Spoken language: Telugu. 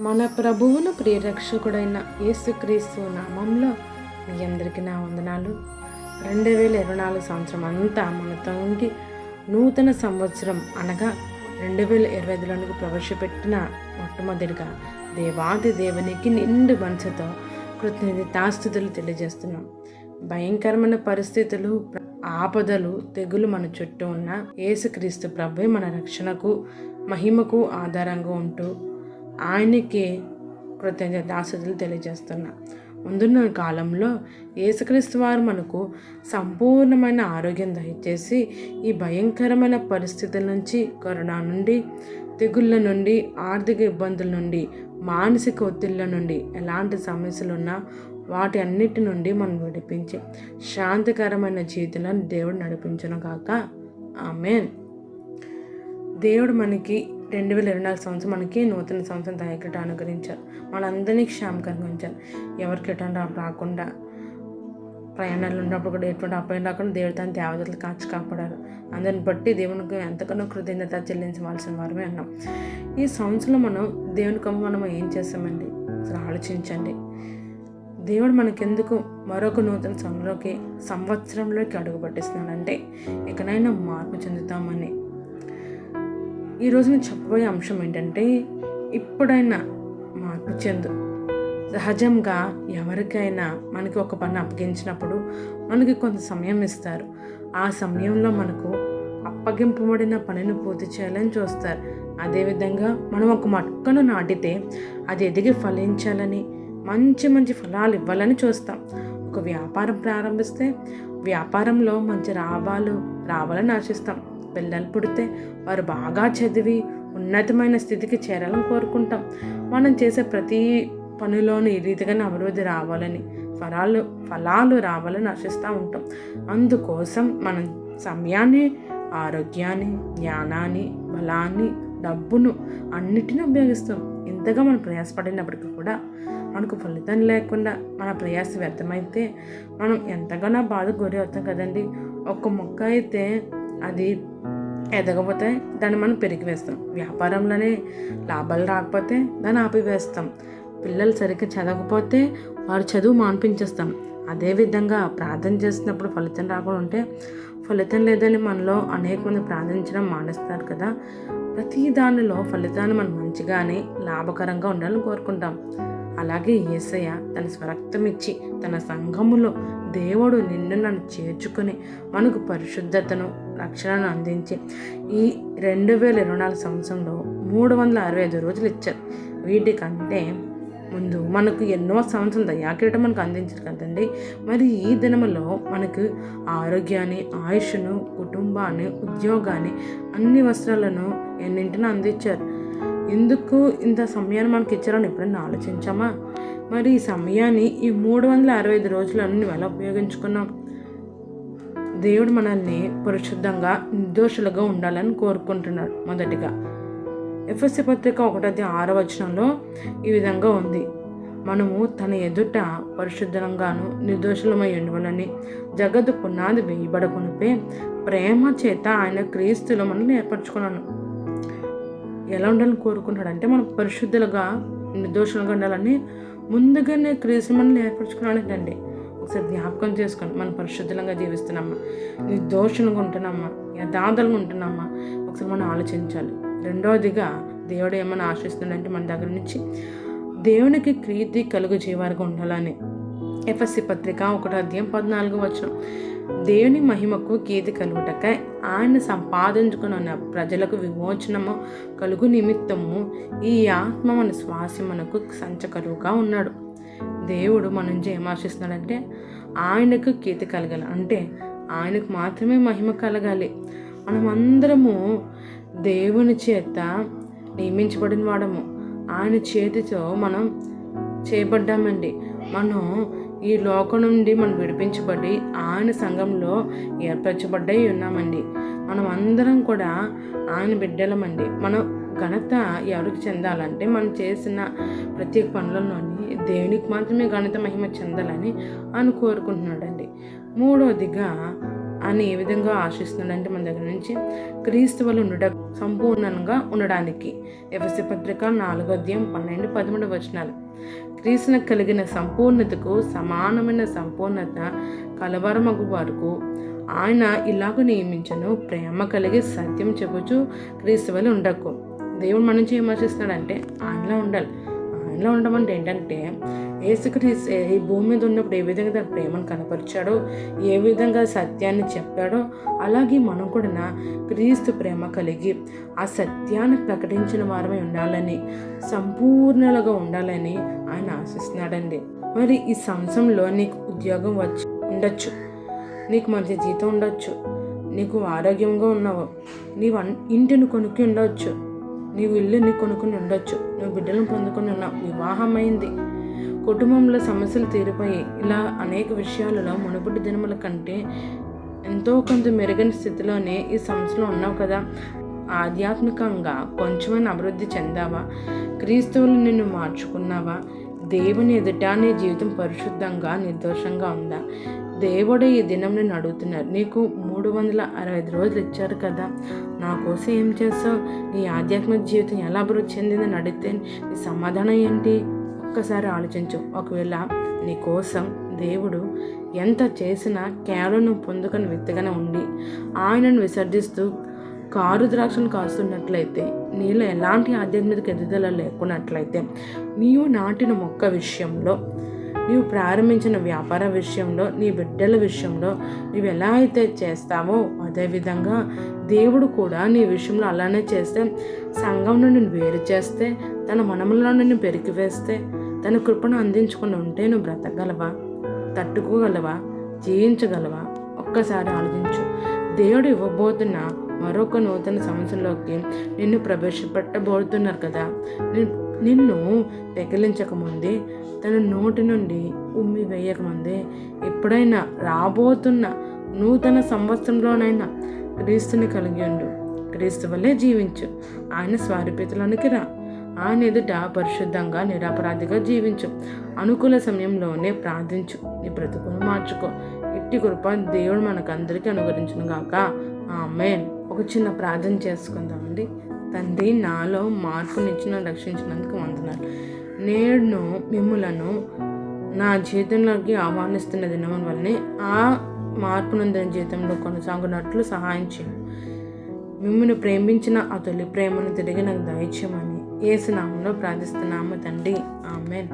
మన ప్రభువును ప్రియరక్షకుడైన యేసుక్రీస్తు నామంలో మీ అందరికీ నా వందనాలు. రెండు వేల ఇరవై నాలుగు సంవత్సరం అంతా మనతో ఉండి నూతన సంవత్సరం అనగా రెండు వేల ఇరవై ఐదులోనికి ప్రవేశపెట్టిన మొట్టమొదటిగా దేవాది దేవునికి నిండు మనసుతో కృతజ్ఞతాస్థుతులు తెలియజేస్తున్నాం. భయంకరమైన పరిస్థితులు ఆపదలు తెగులు మన చుట్టూ ఉన్న యేసుక్రీస్తు ప్రభు మన రక్షణకు మహిమకు ఆధారంగా ఉంటూ ఆయనకి కృతజ్ఞతాస్థుతులు తెలియజేస్తున్నా. ముందున్న కాలంలో యేసుక్రీస్తు వారు మనకు సంపూర్ణమైన ఆరోగ్యం దయచేసి ఈ భయంకరమైన పరిస్థితుల నుంచి కరోనా నుండి తెగుళ్ళ నుండి ఆర్థిక ఇబ్బందుల నుండి మానసిక ఒత్తిళ్ళ నుండి ఎలాంటి సమస్యలు ఉన్నా వాటి అన్నిటి నుండి మనం విడిపించి శాంతికరమైన జీవితంలో దేవుడు నడిపించను కాక ఆమెన్. దేవుడు మనకి రెండు వేల ఇరవై నాలుగు సంవత్సరం మనకి నూతన సంవత్సరం దయకట అనుగ్రహించారు. మనందరినీ క్షేమకరంగా ఉంచారు. ఎవరికి ఎటువంటి రాకుండా ప్రయాణాలు ఉన్నప్పుడు కూడా ఎటువంటి అపాయం రాకుండా దేవుడు తన దేవతలు కాచి కాపాడారు. అందరిని బట్టి దేవునికి ఎంతగానో కృతజ్ఞత చెల్లించవలసిన వారమే అన్నాం. ఈ సంవత్సరంలో మనం దేవునికి మనం ఏం చేస్తామండి? అసలు ఆలోచించండి. దేవుడు మనకెందుకు మరొక నూతన సంవత్సరంలోకి సంవత్సరంలోకి అడుగు పట్టిస్తున్నాడంటే ఎక్కడైనా మార్పు చెందుతామని ఈరోజు నేను చెప్పబోయే అంశం ఏంటంటే ఇప్పుడైనా మార్పు చెందు. సహజంగా ఎవరికైనా మనకి ఒక పని అప్పగించినప్పుడు మనకి కొంత సమయం ఇస్తారు. ఆ సమయంలో మనకు అప్పగింపబడిన పనిని పూర్తి చేయాలని చూస్తారు. అదేవిధంగా మనం ఒక మొక్కను నాటితే అది ఎదిగి ఫలించాలని మంచి మంచి ఫలాలు ఇవ్వాలని చూస్తాం. ఒక వ్యాపారం ప్రారంభిస్తే వ్యాపారంలో మంచి లాభాలు రావాలని ఆశిస్తాం. పిల్లలు పుడితే వారు బాగా చదివి ఉన్నతమైన స్థితికి చేరాలని కోరుకుంటాం. మనం చేసే ప్రతి పనిలోనూ ఈ రీతిగానే అభివృద్ధి రావాలని ఫలాలు ఫలాలు రావాలని ఆశిస్తూ ఉంటాం. అందుకోసం మనం సమయాన్ని ఆరోగ్యాన్ని జ్ఞానాన్ని బలాన్ని డబ్బును అన్నిటిని ఉపయోగిస్తాం. ఇంతగా మనం ప్రయాసపడినప్పటికీ కూడా మనకు ఫలితం లేకుండా మన ప్రయాస వ్యర్థమైతే మనం ఎంతగానో బాధ గురి అవుతాం కదండి. ఒక మొక్క అయితే అది ఎదగపోతే దాన్ని మనం పెరిగి వేస్తాం. వ్యాపారంలోనే లాభాలు రాకపోతే దాన్ని ఆపివేస్తాం. పిల్లలు సరిగ్గా చదవకపోతే వారు చదువు మాన్పించేస్తాం. అదేవిధంగా ప్రార్థన చేసినప్పుడు ఫలితం రాకుండా ఉంటే ఫలితం లేదని మనలో అనేక మంది ప్రార్థించడం మానేస్తారు కదా. ప్రతి దానిలో ఫలితాన్ని మనం మంచిగానే లాభకరంగా ఉండాలని కోరుకుంటాం. అలాగే ఏసయ్య తన స్వరక్తం ఇచ్చి తన సంఘములో దేవుడు నిన్ను నన్ను చేర్చుకొని మనకు పరిశుద్ధతను రక్షణను అందించి ఈ రెండు వేల ఇరవై నాలుగు సంవత్సరంలో మూడు వందల అరవై ఐదు రోజులు ఇచ్చారు. వీటికంటే ముందు మనకు ఎన్నో సంవత్సరం దయాకిరీటం మనకు అందించారు కదండి. మరి ఈ దినములో మనకు ఆరోగ్యాన్ని ఆయుష్ను కుటుంబాన్ని ఉద్యోగాన్ని అన్ని వస్త్రాలను ఎన్నింటిని అందించారు? ఎందుకు ఇంత సమయాన్ని మనకి ఇచ్చారని ఎప్పుడైనా ఆలోచించామా? మరి ఈ సమయాన్ని ఈ మూడు వందల అరవై ఐదు రోజులను నువ్వు ఎలా ఉపయోగించుకున్నాం. దేవుడు మనల్ని పరిశుద్ధంగా నిర్దోషులుగా ఉండాలని కోరుకుంటున్నాడు మొదటిగా. ఎఫ్ఎస్సి పత్రిక ఒకటది ఆరో వచనంలో ఈ విధంగా ఉంది. మనము తన ఎదుట పరిశుద్ధంగాను నిర్దోషులమై ఉండవాలని జగత్తు పునాది వేయబడకునిపే ప్రేమ చేత ఆయన క్రీస్తులు మనల్ని ఏర్పరచుకున్నాను ఎలా ఉండాలని కోరుకుంటాడంటే మనం పరిశుద్ధులుగా నిర్దోషులుగా ఉండాలని ముందుగానే క్రీస్తు మనల్ని ఏర్పరచుకున్నాడండి ఒకసారి జ్ఞాపకం చేసుకొని మనం పరిశుద్ధంగా జీవిస్తున్నామా? నిర్దోషులుగా ఉంటున్నామా? యథార్థంగా ఉంటున్నామా? ఒకసారి మనం ఆలోచించాలి. రెండవదిగా దేవుడు ఏమైనా ఆశిస్తున్నాడంటే మన దగ్గర నుంచి దేవునికి ప్రీతి కలుగు జీవారుగా ఉండాలని. ఎఫ్ఎస్సి పత్రిక ఒకటి అధ్యాయం పద్నాలుగు వచ్చిన దేవుని మహిమకు కీర్తి కలుగుటక ఆయన సంపాదించుకున్న ప్రజలకు విమోచనము కలుగు నిమిత్తము ఈ ఆత్మ మన శ్వాస మనకు సంచకరువుగా ఉన్నాడు. దేవుడు మన నుంచి ఏమాశిస్తున్నాడంటే ఆయనకు కీర్తి కలగాలి. అంటే ఆయనకు మాత్రమే మహిమ కలగాలి. మనమందరము దేవుని చేత నియమించబడిన వాడము. ఆయన చేతితో మనం చేయబడ్డామండి. మనం ఈ లోకం నుండి మనం విడిపించబడి ఆయన సంఘంలో ఏర్పరచబడ్డై ఉన్నామండి. మనం అందరం కూడా ఆయన బిడ్డలమండి. మనం ఘనత ఎవరికి చెందాలంటే మనం చేసిన ప్రతి పనులలోని దేవునికి మాత్రమే ఘనత మహిమ చెందాలని అని కోరుకుంటున్నాడండి. మూడవదిగా అని ఏ విధంగా ఆశిస్తున్నాడంటే మన దగ్గర నుంచి క్రీస్తు వల్ల ఉండడం సంపూర్ణంగా ఉండడానికి. ఎఫ్ఎస్సి పత్రిక నాలుగో అధ్యాయం పన్నెండు పదమూడు వచనాలు. క్రీస్తున కలిగిన సంపూర్ణతకు సమానమైన సంపూర్ణత కలవరమగు వరకు ఆయన ఇలాగ నియమించను ప్రేమ కలిగి సత్యం చెబుచు క్రీస్తు వల్ల ఉండకు. దేవుడు మన నుంచి ఏం ఆశిస్తున్నాడంటే ఆయనలో ఉండాలి. ఆయనలో ఉండడం అంటే ఏంటంటే ఏసుక్రీస్తు ఈ భూమి మీద ఉన్నప్పుడు ఏ విధంగా తన ప్రేమను కనపరిచాడో ఏ విధంగా సత్యాన్ని చెప్పాడో అలాగే మనం కూడా క్రీస్తు ప్రేమ కలిగి ఆ సత్యాన్ని ప్రకటించిన వారమే ఉండాలని సంపూర్ణలుగా ఉండాలని ఆయన ఆశిస్తున్నాడండి. మరి ఈ సంవత్సరంలో నీకు ఉద్యోగం వచ్చి ఉండొచ్చు. నీకు మంచి జీతం ఉండొచ్చు. నీకు ఆరోగ్యంగా ఉన్నావు. నీవు వన్ ఇంటిని కొనుక్కి ఉండవచ్చు నీవు ఇల్లుని కొనుక్కుని ఉండొచ్చు. నువ్వు బిడ్డలను పొందుకొని ఉన్నావు. వివాహమైంది. కుటుంబంలో సమస్యలు తీరిపోయి ఇలా అనేక విషయాలలో మునుపటి దినముల కంటే ఎంతో కొంత మెరుగైన స్థితిలోనే ఈ సంవత్సరంలో ఉన్నావు కదా. ఆధ్యాత్మికంగా కొంచెమైనా అభివృద్ధి చెందావా? క్రీస్తువులు నిన్ను మార్చుకున్నావా? దేవుని ఎదుట నీ జీవితం పరిశుద్ధంగా నిర్దోషంగా ఉందా? దేవుడు ఈ దినం నేను అడుగుతున్నారు. నీకు మూడు వందల అరవై ఐదు రోజులు ఇచ్చారు కదా. నా కోసం ఏం చేస్తావు? నీ ఆధ్యాత్మిక జీవితం ఎలా అభివృద్ధి చెందిందని అడిగితే నీ సమాధానం ఏంటి? ఒక్కసారి ఆలోచించు. ఒకవేళ నీ కోసం దేవుడు ఎంత చేసినా కేవలం నువ్వు పొందుకొని వ్యక్తిగానే ఉండి ఆయనను విసర్జిస్తూ కారు ద్రాక్షను కాస్తున్నట్లయితే నీలో ఎలాంటి ఆధ్యాత్మిక ఎదుగుదల లేకున్నట్లయితే నీవు నాటిన మొక్క విషయంలో నీవు ప్రారంభించిన వ్యాపార విషయంలో నీ బిడ్డల విషయంలో నీవు ఎలా అయితే చేస్తావో అదేవిధంగా దేవుడు కూడా నీ విషయంలో అలానే చేస్తే సంఘం నుండి నిన్ను వేరు చేస్తే తన మనములో నిన్ను పెరిగివేస్తే తన కృపను అందించుకుని ఉంటే నువ్వు బ్రతకగలవా? తట్టుకోగలవా? జీవించగలవా? ఒక్కసారి ఆలోచించు. దేవుడు ఇవ్వబోతున్న మరొక నూతన సంవత్సరంలోకి నిన్ను ప్రవేశపెట్టబోతున్నారు కదా. నేను నిన్ను పెకిలించకముందే తన నోటి నుండి ఉమ్మి వేయకముందే ఎప్పుడైనా రాబోతున్న నూతన సంవత్సరంలోనైనా క్రీస్తుని కలిగి ఉండు. క్రీస్తు వల్లే జీవించు. ఆయన స్వారూప్యతలోనికి రా. ఆయన ఎదుట పరిశుద్ధంగా నిరపరాధిగా జీవించు. అనుకూల సమయంలోనే ప్రార్థించు. నీ బ్రతుకును మార్చుకో. ఇట్టి కృప దేవుడు మనకందరికీ అనుగ్రహించును గాక ఆమెన్. ఒక చిన్న ప్రార్థన చేసుకుందామండి. తండ్రి నాలో మార్పునిచ్చిన రక్షించినందుకు వందనాలు. నేను మిమ్ములను నా జీవితంలోకి ఆహ్వానిస్తున్న దినం వల్లనే ఆ మార్పునందిన జీవితంలో కొనసాగునట్లు సహాయం చేయు మిమ్మల్ని ప్రేమించిన ఆ తొలి ప్రేమను తిరిగి నాకు దయచేయమని ఏసునామంలో ప్రార్థిస్తున్నాము తండ్రి. ఆమెన్.